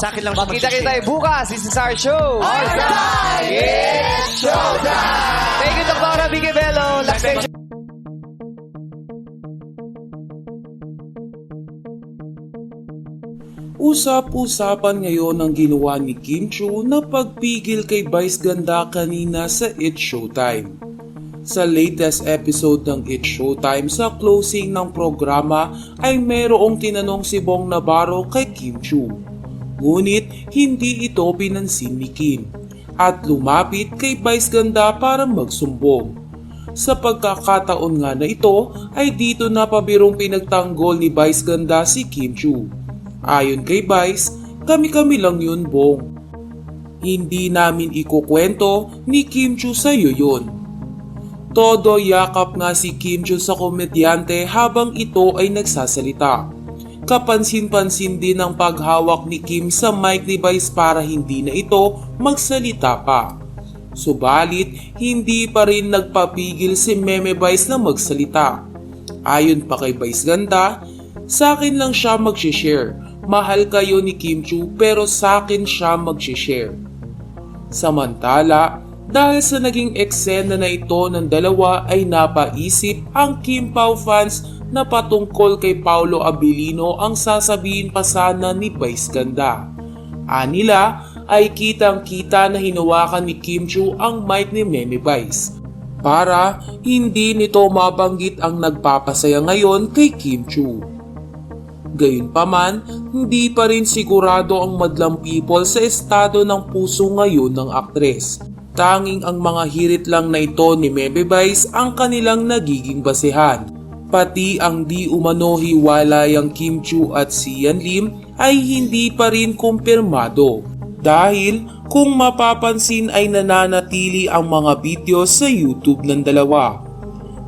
Sa akin lang siya Magkita mag-share. kita bukas. This is our show. Our time! It's showtime! Thank you, Dr. Vicky Bello. Last Usap-usapan ngayon ang ginawa ni Kim Chu na pagpigil kay Vice Ganda kanina sa It's Showtime. Sa latest episode ng It's Showtime sa closing ng programa ay merong tinanong si Bong Navarro kay Kim Chu. Ngunit hindi ito pinansin ni Kim at lumapit kay Vice Ganda para magsumbong. Sa pagkakataon nga na ito ay dito na pabirong pinagtanggol ni Vice Ganda si Kim Chu. Ayon kay Vice, kami-kami lang yun bong. Hindi namin ikukwento ni Kim Chu sa'yo yun. Todo yakap nga si Kim Chu sa komedyante habang ito ay nagsasalita. Kapansin-pansin din ang paghawak ni Kim sa mic ni Vice para hindi na ito magsalita pa. Subalit, hindi pa rin nagpapigil si Meme Vice na magsalita. Ayon pa kay Vice Ganda, sa akin lang siya mag-share. Mahal kayo ni Kim Chu pero sa akin siya mag-share. Samantala, dahil sa naging eksena na ito ng dalawa ay napaisip ang Kim Pao fans na patungkol kay Paulo Abilino ang sasabihin pa sana ni Vice Ganda. Anila ay kitang-kita na hinawakan ni Kim Chu ang mic ni Meme Vice para hindi nito mabanggit ang nagpapasaya ngayon kay Kim Chu. Gayunpaman, hindi pa rin sigurado ang madlang people sa estado ng puso ngayon ng aktres. Tanging ang mga hirit lang na ito ni Vice ang kanilang nagiging basehan. Pati ang di umano hiwalayang Kim Chu at Sian Lim ay hindi pa rin kumpirmado. Dahil kung mapapansin ay nananatili ang mga video sa YouTube ng dalawa.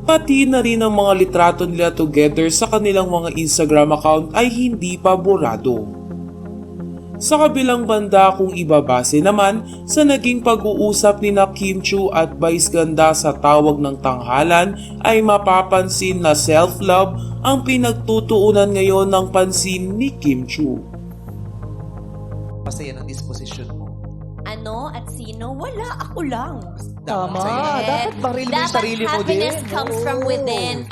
Pati na rin ang mga litrato nila together sa kanilang mga Instagram account ay hindi pa borado. Sa kabilang banda kung ibabase naman sa naging pag-uusap ni na Kim Chu at Vice Ganda sa tawag ng tanghalan ay mapapansin na self-love ang pinagtutuunan ngayon ng pansin ni Kim Chu. Basta yan ang disposition mo. Ano at sino? Wala, ako lang. Tama. Dapat baril mo yung Dapat sarili mo din. happiness comes from within.